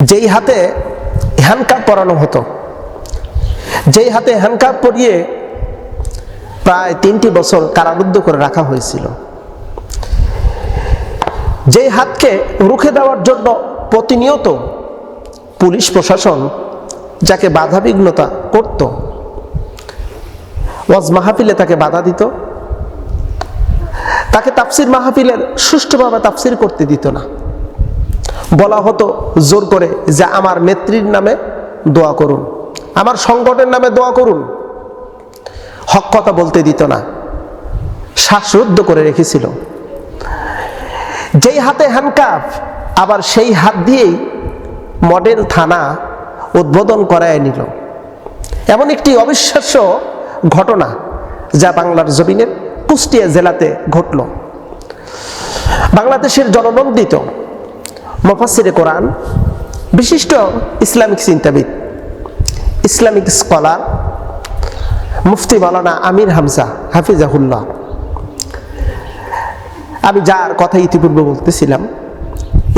যেই হাতে হ্যান্ডকাপ পরানো হতো, যেই হাতে হ্যান্ডকাপ পরিয়ে প্রায় তিনটি বছর কারারুদ্ধ করে রাখা হয়েছিল, যেই হাতকে রুখে দেওয়ার জন্য প্রতিনিয়ত পুলিশ প্রশাসন যাকে বাধা বিঘ্নতা করত, ওয়াজ মাহফিলে তাকে বাধা দিত, তাকে তাফসির মাহফিলের সুষ্ঠুভাবে তাফসির করতে দিত না। বলা হতো, জোর করে যে আমার নেত্রীর নামে দোয়া করুন, আমার সংগঠনের নামে দোয়া করুন। হক কথা বলতে দিত না শ্বাসরুদ্ধ করে রেখেছিল। যেই হাতে হ্যান্ডকাপ আবার সেই হাত দিয়েই মডেল থানা উদ্বোধন করায় নিল। এমন একটি অবিশ্বাস্য ঘটনা যা বাংলার জমিনের কুষ্টিয়া জেলাতে ঘটল। বাংলাদেশের জননন্দিত মফাসিরে কোরআন, বিশিষ্ট ইসলামিক চিন্তাবিদ, ইসলামিক স্কলার, মুফতি মালানা আমির হামজা, হাফিজাহুল্লাহ। আমি যার কথা ইতিপূর্বে বলতেছিলাম,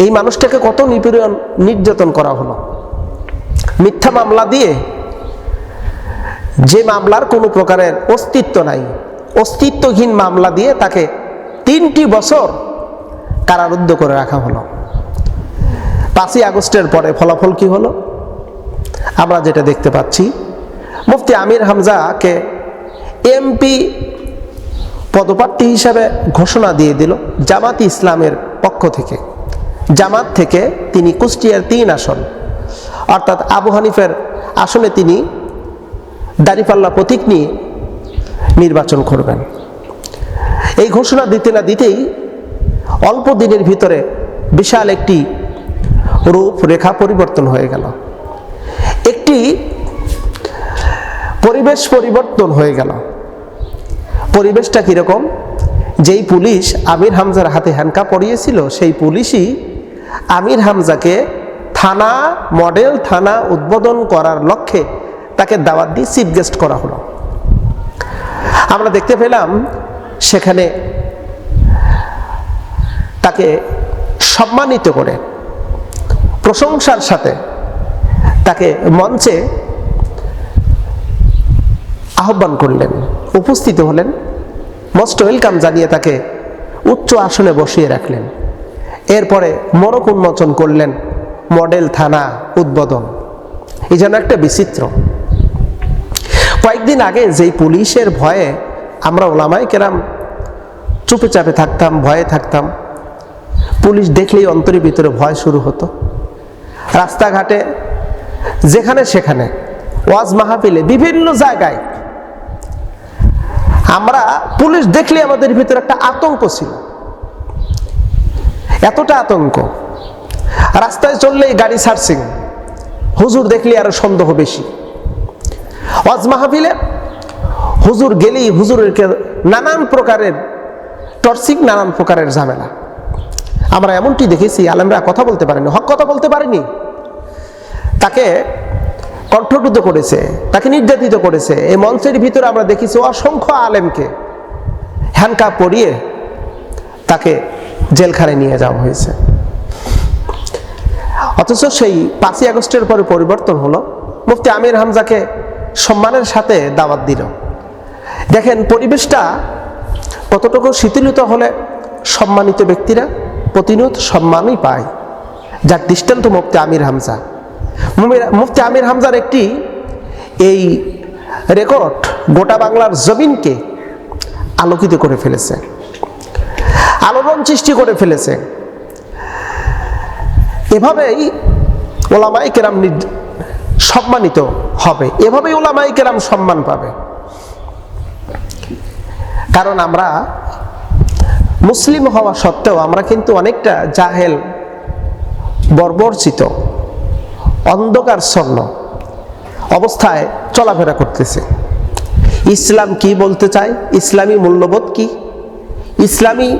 এই মানুষটাকে কত নিপীড়ন, নির্যাতন করা হলো। মিথ্যা মামলা দিয়ে যে মামলার কোনো প্রকারের অস্তিত্ব নাই, অস্তিত্বহীন মামলা দিয়ে তাকে তিনটি বছর কারারুদ্ধ করে রাখা হলো। পাঁচই আগস্টের পরে ফলাফল কি হলো? আমরা যেটা দেখতে পাচ্ছি, মুফতি আমির হামজাকে এমপি পদপ্রার্থী হিসাবে ঘোষণা দিয়ে দিল জামাত ইসলামের পক্ষ থেকে। জামাত থেকে তিনি কুষ্টিয়ার তিন আসন, অর্থাৎ আবু হানিফের আসনে তিনি দাঁড়িপাল্লা প্রতীক নিয়ে নির্বাচন করবেন। এই ঘোষণা দিতে না দিতেই অল্প দিনের ভিতরে বিশাল একটি রূপ রেখা পরিবর্তন হয়ে গেল। একটি পরিবেশ পরিবর্তন হয়ে গেল। পরিবেশটা কীরকম? যেই পুলিশ আমির হামজার হাতে হ্যান্ডকাপ পরিয়েছিল, সেই পুলিশই আমির হামজাকে থানা, মডেল থানা উদ্বোধন করার লক্ষ্যে তাকে দাওয়াত দিয়ে চিফ গেস্ট করা হলো। আমরা দেখতে পেলাম সেখানে তাকে সম্মানিত করে প্রশংসার সাথে তাকে মঞ্চে আহ্বান করলেন, উপস্থিত হলেন, মোস্ট ওয়েলকাম জানিয়ে তাকে উচ্চ আসনে বসিয়ে রাখলেন। এরপরে মরক উন্মোচন করলেন মডেল থানা উদ্বোধন। এই যেন একটা বিচিত্র। কয়েকদিন আগে যেই পুলিশের ভয়ে আমরা ওলামাই কেরাম চুপে চাপে থাকতাম, ভয়ে থাকতাম, পুলিশ দেখলেই অন্তরের ভিতরে ভয় শুরু হতো। রাস্তাঘাটে, যেখানে সেখানে, ওয়াজ মাহফিলে, বিভিন্ন জায়গায়। আমরা পুলিশ দেখলে আমাদের ভিতরে একটা আতঙ্ক ছিল। এতটা আতঙ্ক। রাস্তায় চললেই গাড়ি সার্চিং হুজুর দেখলে আরও সন্দেহ বেশি। ওয়াজ মাহফিলে হুজুর গেলেই হুজুরের নানান প্রকারের, টর্চিং নানান প্রকারের ঝামেলা। আমরা এমনটি দেখেছি, আলেমরা কথা বলতে পারেনি, হক কথা বলতে পারেনি। তাকে কণ্ঠরুদ্ধ করেছে, তাকে নির্যাতিত করেছে। এই মঞ্চের ভিতরে আমরা দেখেছি অসংখ্য আলেমকে হ্যান্ডকাপ পরিয়ে তাকে জেলখানে নিয়ে যাওয়া হয়েছে। অথচ সেই পাঁচই আগস্টের পরে পরিবর্তন হলো। মুফতি আমির হামজাকে সম্মানের সাথে দাওয়াত দিল। দেখেন, পরিবেশটা কতটুকু শিথিলিত হলে সম্মানিত ব্যক্তিরা প্রতিনিয়ত সম্মানই পায়। যার দৃষ্টান্ত মুফতি আমির হামজা। মুফতি আমির হামজার একটি এই রেকর্ড গোটা বাংলার জমিনকে আলোকিত করে ফেলেছে। আলোড়ন সৃষ্টি করে ফেলেছে। এভাবেই ওলামাই কেরাম সম্মানিত হবে। এভাবেই ওলামাই কেরাম সম্মান পাবে। কারণ আমরা মুসলিম হওয়া সত্ত্বেও আমরা কিন্তু অনেকটা জাহেল, বর্বরচিত, অন্ধকারচ্ছন্ন অবস্থায় চলাফেরা করতেছে। ইসলাম কি বলতে চায়? ইসলামী মূল্যবোধ কি? ইসলামী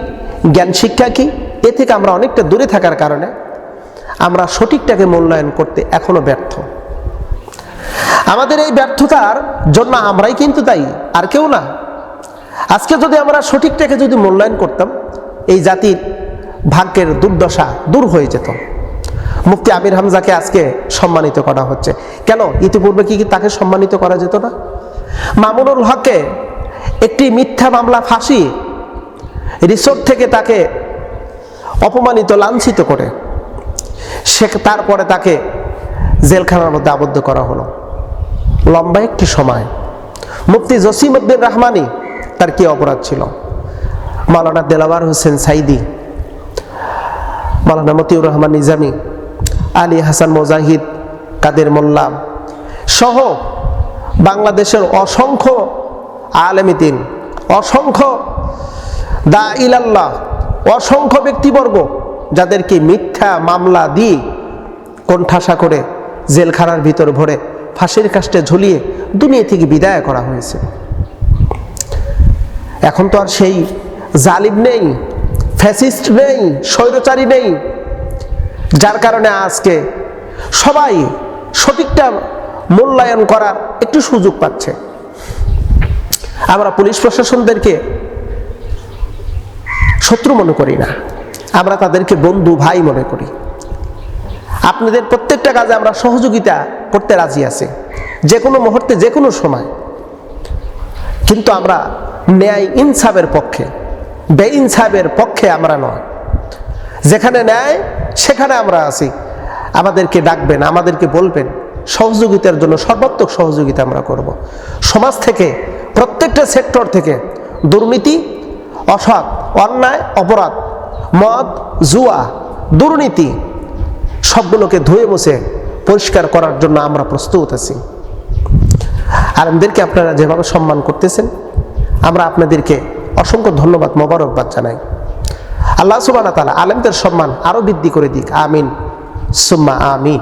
জ্ঞান শিক্ষা কি? এ থেকে আমরা অনেকটা দূরে থাকার কারণে আমরা সঠিকটাকে মূল্যায়ন করতে এখনও ব্যর্থ। আমাদের এই ব্যর্থতার জন্য আমরাই কিন্তু দায়ী, আর কেউ না। আজকে যদি আমরা সঠিকটাকে যদি মূল্যায়ন করতাম, এই জাতির ভাগ্যের দুর্দশা দূর হয়ে যেত। মুফতি আমির হামজাকে আজকে সম্মানিত করা হচ্ছে। কেন? ইতিপূর্বে কি কি তাকে সম্মানিত করা যেত না? মামুনুল হককে একটি মিথ্যা মামলা, ফাঁসি রিসোর্ট থেকে তাকে অপমানিত, লাঞ্ছিত করে সে তারপরে তাকে জেলখানার মধ্যে আবদ্ধ করা হলো। লম্বা একটি সময় মুফতি জসিম উদ্দিন রহমানি তার কি অপরাধ ছিল? মালানা দেলাওয়ার হোসেন সাইদি মালানা মতিউর রহমান নিজামি, আলী হাসান মোজাহিদ, কাদের মোল্লা সহ বাংলাদেশের অসংখ্য আলেমিদিন, অসংখ্য দা ইলাল্লাহ, অসংখ্য ব্যক্তিবর্গ যাদেরকে মিথ্যা মামলা দিয়ে কোণঠাসা করে জেলখানার ভিতর ভরে ফাঁসির কাষ্টে ঝুলিয়ে দুনিয়া থেকে বিদায় করা হয়েছে। এখন তো আর সেই জালিম নেই, ফ্যাসিস্ট নেই, স্বৈরচারী নেই। যার কারণে আজকে সবাই সঠিকটা মূল্যায়ন করার একটু সুযোগ পাচ্ছে। আমরা পুলিশ প্রশাসনদেরকে শত্রু মনে করি না, আমরা তাদেরকে বন্ধু ভাই মনে করি। আপনাদের প্রত্যেকটা কাজে আমরা সহযোগিতা করতে রাজি আছি যে কোনো মুহূর্তে যে কোনো সময়। কিন্তু আমরা ন্যায় ইনসাফের পক্ষে, বেইনসাফের পক্ষে আমরা নয়। যেখানে ন্যায়, সেখানে আমরা আছি। আমাদেরকে ডাকবেন, আমাদেরকে বলবেন, সহযোগিতার জন্য সর্বাত্মক সহযোগিতা আমরা করব। সমাজ থেকে, প্রত্যেকটা সেক্টর থেকে দুর্নীতি, অসৎ, অন্যায়, অপরাধ, মদ, জুয়া, দুর্নীতি সবগুলোকে ধুয়ে মুছে পরিষ্কার করার জন্য আমরা প্রস্তুত আছি। আলেমদেরকে আপনারা যেভাবে সম্মান করতেছেন আমরা আপনাদেরকে অসংখ্য ধন্যবাদ, মোবারকবাদ জানাই। আল্লাহ সুবাহ তালা আলেমদের সম্মান আরও বৃদ্ধি করে দিক। আমিন। সুম্মা আমিন।